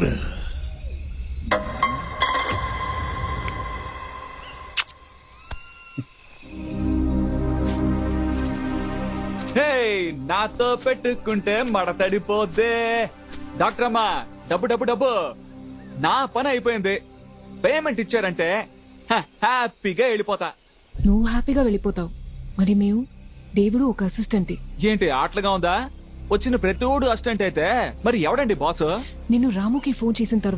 Ugh. హే నాతో పెట్టుకుంటే మడతడిపోద్దే. Doctor అమ్మా డబ్బు డబ్బు డబ్బు. నా పని అయిపోయింది. పేమెంట్ ఇచ్చారంటే హ, హ్యాపీగా వెళ్ళిపోతా. నువ్వు హ్యాపీగా వెళ్ళిపోతావు. మరి మేము దేవుడు ఒక అసిస్టెంట్ ఏంటి ఆటలుగా ఉందా? వచ్చిన ప్రతిోడు అసిస్టెంట్ అయితే మరి ఎవడండి బాసు? నిన్ను రాముకి ఫోన్ చేసిన తర్వాత